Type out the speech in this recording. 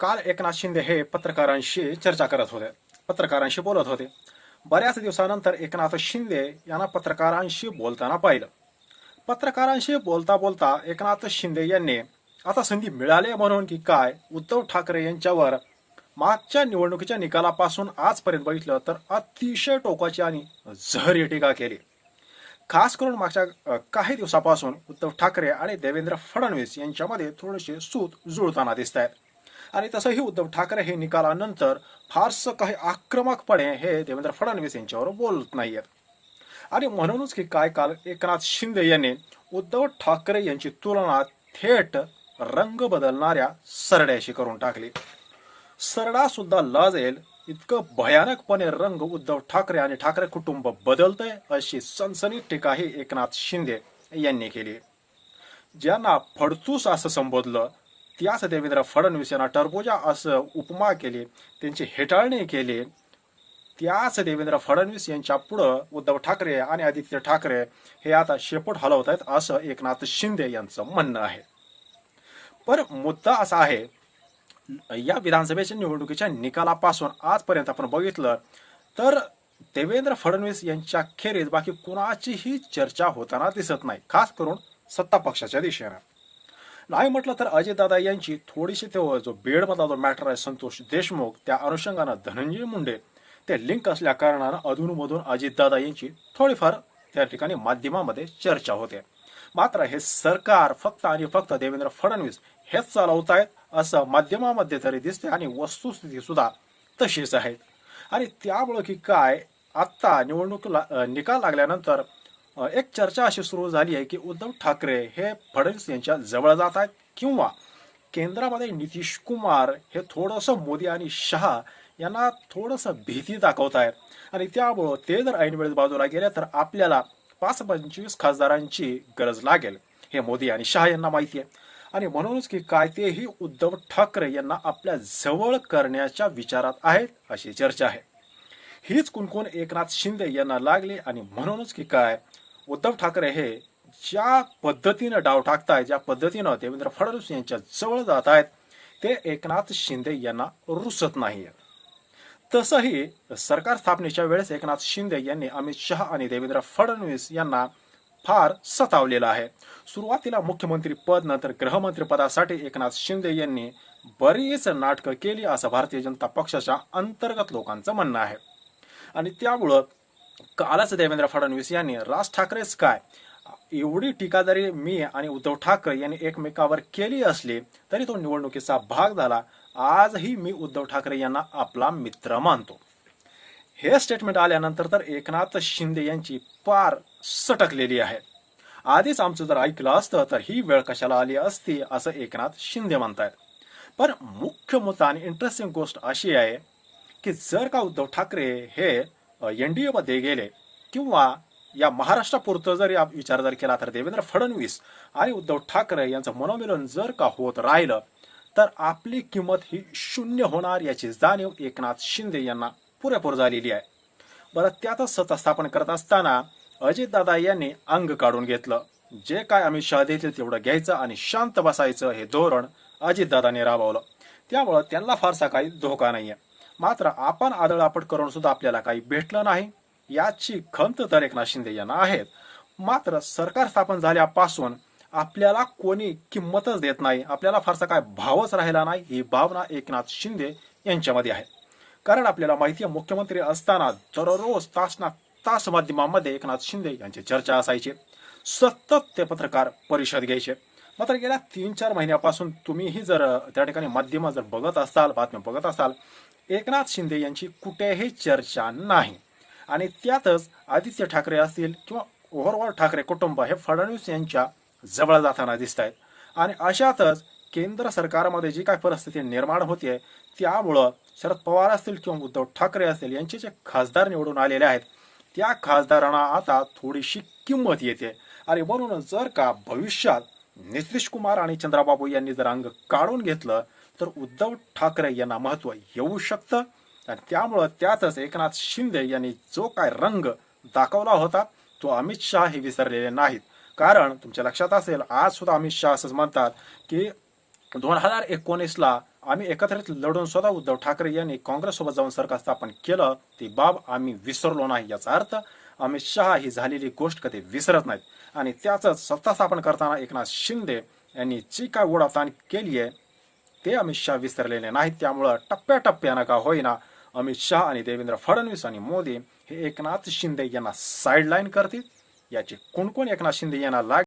काल एकनाथ शिंदे हे पत्रकारांशी चर्चा करत होते. पत्रकारांशी बोलत होते. बऱ्याच दिवसानंतर एकनाथ शिंदे यांना पत्रकारांशी बोलताना पाहिलं. पत्रकारांशी बोलता बोलता एकनाथ शिंदे यांनी आता संधी मिळाली म्हणून की काय उद्धव ठाकरे यांच्यावर मागच्या निवडणुकीच्या निकालापासून आजपर्यंत बघितलं तर अतिशय टोकाची आणि झहरी टीका केली. खास करून मागच्या काही दिवसापासून उद्धव ठाकरे आणि देवेंद्र फडणवीस यांच्यामध्ये थोडेसे सूत जुळताना दिसत आहेत आणि तसंही उद्धव ठाकरे हे निकालानंतर फारसं काही आक्रमकपणे हे देवेंद्र फडणवीस यांच्यावर बोलत नाहीयेत. आणि म्हणूनच की काय काल एकनाथ शिंदे यांनी उद्धव ठाकरे यांची तुलना थेट रंग बदलणाऱ्या सरड्याशी करून टाकली. सरडा सुद्धा लाजेल इतकं भयानकपणे रंग उद्धव ठाकरे आणि ठाकरे कुटुंब बदलतंय अशी सनसनी टीकाही एकनाथ शिंदे यांनी केली. ज्यांना फडतूस असं संबोधलं त्याच देवेंद्र फडणवीस यांना टरबोजा असं उपमा केली त्यांची हेटाळणी केली. त्याच देवेंद्र फडणवीस यांच्या पुढं उद्धव ठाकरे आणि आदित्य ठाकरे हे आता शेपूट हलवत आहेत असं एकनाथ शिंदे यांचं म्हणणं आहे. पर मुद्दा असा आहे या विधानसभेच्या निवडणुकीच्या निकालापासून आजपर्यंत आपण बघितलं तर देवेंद्र फडणवीस यांच्या खेरीज बाकी कुणाचीही चर्चा होताना दिसत नाही खास करून सत्ता पक्षाच्या दिशेनं. नाही म्हटलं तर अजितदादा यांची थोडीशी तेव्हा जो बेडमधला जो मॅटर आहे संतोष देशमुख त्या अनुषंगानं धनंजय मुंडे ते लिंक असल्या कारणानं अधूनमधून अजितदादा यांची थोडीफार त्या ठिकाणी माध्यमामध्ये चर्चा होते. मात्र हे सरकार फक्त आणि फक्त देवेंद्र फडणवीस हेच चालवत आहेत असं माध्यमामध्ये तरी दिसते आणि वस्तुस्थिती सुद्धा तशीच आहे. आणि त्यामुळं की काय आत्ता निवडणूक निकाल लागल्यानंतर एक चर्चा अशी सुरू झाली आहे की उद्धव ठाकरे हे फडणवीस यांच्या जवळ जात आहेत किंवा केंद्रामध्ये नितीश कुमार हे थोडंसं मोदी आणि शहा यांना थोडंसं भीती दाखवत आहेत. आणि त्यामुळं ते जर ऐन वेळेस बाजूला गेले तर आपल्याला पाच पंचवीस खासदारांची गरज लागेल. हे मोदी आणि शहा यांना माहिती आहे. आणि म्हणूनच की काय तेही उद्धव ठाकरे यांना आपल्या जवळ करण्याच्या विचारात आहेत अशी चर्चा आहे. हीच कुणकुण एकनाथ शिंदे यांना लागली आणि म्हणूनच की काय उद्धव ठाकरे हे ज्या पद्धतीनं डाव टाकतायत ज्या पद्धतीनं देवेंद्र फडणवीस यांच्या जवळ जात आहेत ते एकनाथ शिंदे यांना रुसत नाही तसंही सरकार स्थापनेच्या वेळेस एकनाथ शिंदे यांनी अमित शहा आणि देवेंद्र फडणवीस यांना फार सतावलेलं आहे. सुरुवातीला मुख्यमंत्री पद नंतर गृहमंत्री पदासाठी एकनाथ शिंदे यांनी बरीच नाटकं केली असं भारतीय जनता पक्षाच्या अंतर्गत लोकांचं म्हणणं आहे. आणि त्यामुळं कालच देवेंद्र फडणवीस यांनी राज ठाकरेच काय एवढी टीका जरी मी आणि उद्धव ठाकरे यांनी एकमेकावर केली असली तरी तो निवडणुकीचा भाग झाला. आजही मी उद्धव ठाकरे यांना आपला मित्र मानतो. हे स्टेटमेंट आल्यानंतर तर एकनाथ शिंदे यांची पार सटकलेली आहे. आधीच आमचं जर ऐकलं असतं तर ही वेळ कशाला आली असती असं एकनाथ शिंदे म्हणतायत. पण मुख्य मुद्दा आणि इंटरेस्टिंग गोष्ट अशी आहे की जर का उद्धव ठाकरे हे एन डी एमध्ये गेले किंवा या महाराष्ट्रापुरतं जर या विचार जर केला तर देवेंद्र फडणवीस आणि उद्धव ठाकरे यांचं मनोमिलन जर का होत राहिलं तर आपली किंमत ही शून्य होणार याची जाणीव एकनाथ शिंदे यांना पुरेपूर झालेली आहे. बरं त्यातच सत्ता स्थापन करत असताना अजितदादा यांनी अंग काढून घेतलं. जे काय अमित शहा देतील तेवढं घ्यायचं आणि शांत बसायचं हे धोरण अजितदादांनी राबवलं. त्यामुळं त्यांना फारसा काही धोका नाही आहे मात्र आपण आदळआपट करून सुद्धा आपल्याला काही भेटलं नाही. याची खंत तर एकनाथ शिंदे यांना आहेत. मात्र सरकार स्थापन झाल्यापासून आपल्याला कोणी किंमतच देत नाही. आपल्याला फारसा काय भावच राहिला नाही. ही भावना एकनाथ शिंदे यांच्यामध्ये आहे. कारण आपल्याला माहिती आहे मुख्यमंत्री असताना दररोज तास ना तास माध्यमामध्ये एकनाथ शिंदे यांची चर्चा असायची. सतत ते पत्रकार परिषद घ्यायचे. मात्र गेल्या तीन चार महिन्यापासून तुम्हीही जर त्या ठिकाणी माध्यम जर बघत असाल बातम्या बघत असाल एकनाथ शिंदे यांची कुठेही चर्चा नाही. आणि त्यातच आदित्य ठाकरे असतील किंवा ओव्हरऑल ठाकरे कुटुंब हे फडणवीस यांच्या जवळ जाताना दिसत आहेत आणि अशातच केंद्र सरकारमध्ये जी काय परिस्थिती निर्माण होते त्यामुळं शरद पवार असतील किंवा उद्धव ठाकरे असतील यांचे जे खासदार निवडून आलेले आहेत त्या खासदारांना आता थोडीशी किंमत येते. आणि म्हणून जर का भविष्यात नितीश कुमार आणि चंद्राबाबू यांनी जर अंग काढून घेतलं तर उद्धव ठाकरे यांना महत्त्व येऊ शकतं. आणि त्यामुळं त्यातच एकनाथ शिंदे यांनी जो काय रंग दाखवला होता तो अमित शहा हे विसरलेले नाहीत. कारण तुमच्या लक्षात असेल आज सुद्धा अमित शहा असंच म्हणतात की दोन हजार एकोणीसला आम्ही एकत्रित लढून सुद्धा उद्धव ठाकरे यांनी काँग्रेससोबत जाऊन सरकार स्थापन केलं ती बाब आम्ही विसरलो नाही याचा अर्थ. अमित शहा ही झालेली गोष्ट कधी विसरत नाहीत. आणि त्याच सत्ता स्थापन करताना एकनाथ शिंदे यांनी जी काय उडाताण केली आहे ते अमित शहा विसरलेले नाहीत. त्यामुळं टप्प्याटप्प्यानं का होईना अमित शहा आणि देवेंद्र फडणवीस आणि मोदी हे एकनाथ शिंदे यांना साईडलाईन करतील. याची कोणकोण एकनाथ शिंदे यांना लाग